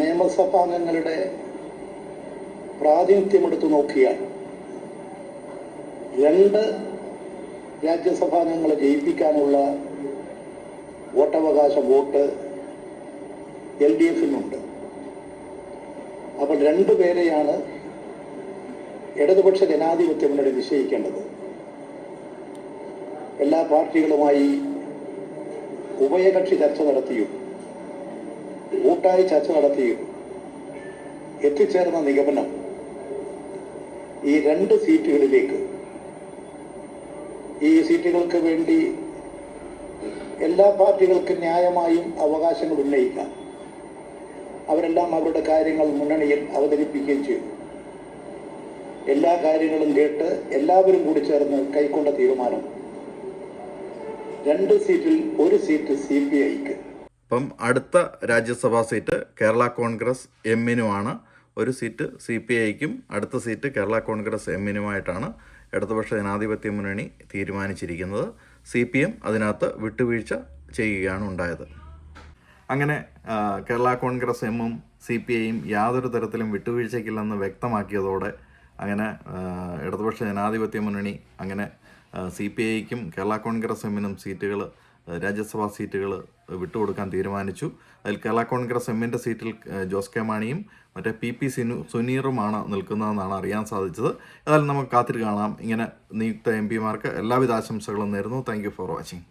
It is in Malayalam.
നിയമസഭാംഗങ്ങളുടെ പ്രാതിനിധ്യം എടുത്തു നോക്കിയാൽ രണ്ട് രാജ്യസഭാംഗങ്ങളെ ജയിപ്പിക്കാനുള്ള വോട്ടവകാശ വോട്ട് എൽ ഡി എഫിനുണ്ട്. അപ്പോൾ രണ്ടു പേരെയാണ് ഇടതുപക്ഷ ജനാധിപത്യ മുന്നണി നിശ്ചയിക്കേണ്ടത്. എല്ലാ പാർട്ടികളുമായി ഉഭയകക്ഷി ചർച്ച നടത്തിയും കൂട്ടായി ചർച്ച നടത്തിയും എത്തിച്ചേർന്ന നിഗമനം ഈ രണ്ട് സീറ്റുകളിലേക്ക്. ഈ സീറ്റുകൾക്ക് വേണ്ടി എല്ലാ പാർട്ടികൾക്കും ന്യായമായും അവകാശങ്ങൾ ഉന്നയിക്കാം. അവരെല്ലാം അവരുടെ കാര്യങ്ങൾ മുന്നണിയിൽ അവതരിപ്പിക്കുകയും ചെയ്തു. എല്ലാ കാര്യങ്ങളും കേട്ട് എല്ലാവരും കൂടി ചേർന്ന് കൈക്കൊണ്ട തീരുമാനം. രണ്ട് സീറ്റിൽ ഒരു സീറ്റ് സി പി അപ്പം അടുത്ത രാജ്യസഭാ സീറ്റ് കേരള കോൺഗ്രസ് എമ്മിനുമാണ്. ഒരു സീറ്റ് സി പി ഐക്കും അടുത്ത സീറ്റ് കേരള കോൺഗ്രസ് എമ്മിനുമായിട്ടാണ് ഇടതുപക്ഷ ജനാധിപത്യ മുന്നണി തീരുമാനിച്ചിരിക്കുന്നത്. സി പി എം അതിനകത്ത് വിട്ടുവീഴ്ച ചെയ്യുകയാണ് ഉണ്ടായത്. അങ്ങനെ കേരള കോൺഗ്രസ് എമ്മും സി പി ഐയും യാതൊരു തരത്തിലും വിട്ടുവീഴ്ചയ്ക്കില്ലെന്ന് വ്യക്തമാക്കിയതോടെ അങ്ങനെ ഇടതുപക്ഷ ജനാധിപത്യ മുന്നണി അങ്ങനെ സി പി ഐക്കും കേരള കോൺഗ്രസ് എമ്മിനും സീറ്റുകൾ രാജ്യസഭാ സീറ്റുകൾ വിട്ടുകൊടുക്കാൻ തീരുമാനിച്ചു. അതിൽ കേരള കോൺഗ്രസ് എമ്മിന്റെ സീറ്റിൽ ജോസ് കെ മാണിയും മറ്റേ പി പി സിനു സുനീറുമാണ് നിൽക്കുന്നതെന്നാണ് അറിയാൻ സാധിച്ചത്. ഏതായാലും നമുക്ക് കാത്തിരി കാണാം. ഇങ്ങനെ നിയുക്ത എം പിമാർക്ക് എല്ലാവിധ ആശംസകളും നേരുന്നു. Thank for watching